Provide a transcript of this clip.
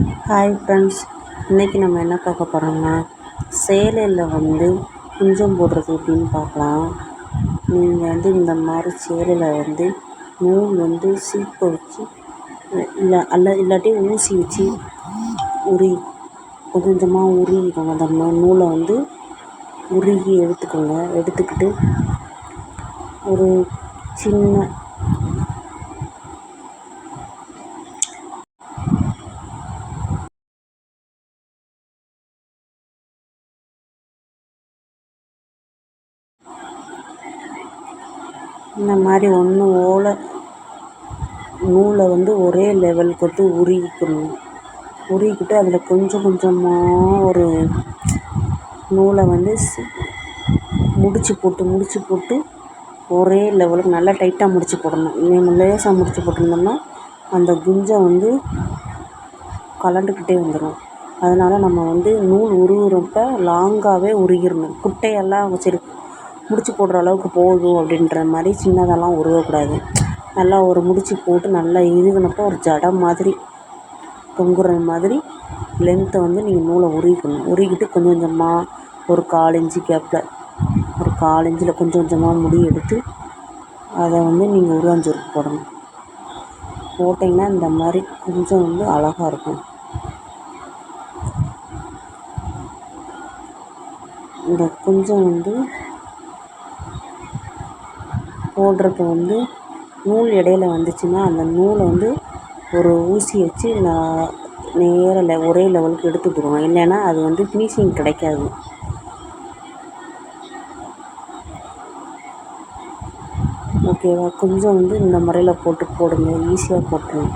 Hi friends இன்றைக்கி நம்ம என்ன பார்க்க போகிறோம்னா சேலையில் வந்து குஞ்சம் போடுறது எப்படின்னு பார்க்கலாம். நீங்கள் வந்து இந்த மாதிரி சேலையில் வந்து நூல் வந்து சீப்பை வச்சு இல்லை அல்ல இல்லாட்டி ஊசி வச்சு உரி கொஞ்சம் கொஞ்சமாக உருகிக்கோங்க அந்த நூலை வந்து உருகி எடுத்துக்கோங்க. எடுத்துக்கிட்டு ஒரு சின்ன இந்த மாதிரி ஒன்று ஓலை நூலை வந்து ஒரே லெவல் வந்து உருகிக்கணும். உருகிக்கிட்டு அதில் கொஞ்சம் கொஞ்சமாக ஒரு நூலை வந்து முடிச்சு போட்டு முடிச்சு போட்டு ஒரே லெவலுக்கு நல்லா டைட்டாக முடிச்சு போடணும். நம்ம லேசாக முடிச்சு போட்டிருந்தோம்னா அந்த குஞ்சை வந்து கலண்டுக்கிட்டே வந்துடும் அதனால் நம்ம வந்து நூல் உருகுறப்ப லாங்காகவே உருகிடணும். குட்டையெல்லாம் சரி முடிச்சு போடுற அளவுக்கு போதும் அப்படின்ற மாதிரி சின்னதெல்லாம் உருவக்கூடாது. நல்லா ஒரு முடிச்சு போட்டு நல்லா இறுகுனப்போ ஒரு ஜடை மாதிரி தொங்குற மாதிரி லென்த்தை வந்து நீங்கள் நூலை உருவிக்கணும் உருவிக்கிட்டு கொஞ்சம் கொஞ்சமாக ஒரு கால் இன்ச்சு கேப்பில் ஒரு கால் இன்ச்சில் கொஞ்சம் கொஞ்சமாக முடி எடுத்து அதை வந்து நீங்கள் உருவாஞ்சுருக்கு போடணும். போட்டிங்கன்னா இந்த மாதிரி கொஞ்சம் வந்து அழகாக இருக்கும். இந்த கொஞ்சம் வந்து போடுறப்ப வந்து நூல் இடையில வந்துச்சுன்னா அந்த நூலை வந்து ஒரு ஊசி வச்சு நான் நேராக லெ ஒரே லெவலுக்கு எடுத்து விட்ருவோம் இல்லைன்னா அது வந்து ஃபினிஷிங் கிடைக்காது. ஓகேவா கொஞ்சம் வந்து இந்த முறையில் போட்டு போடுங்க. ஈஸியாக போட்டுருவோம்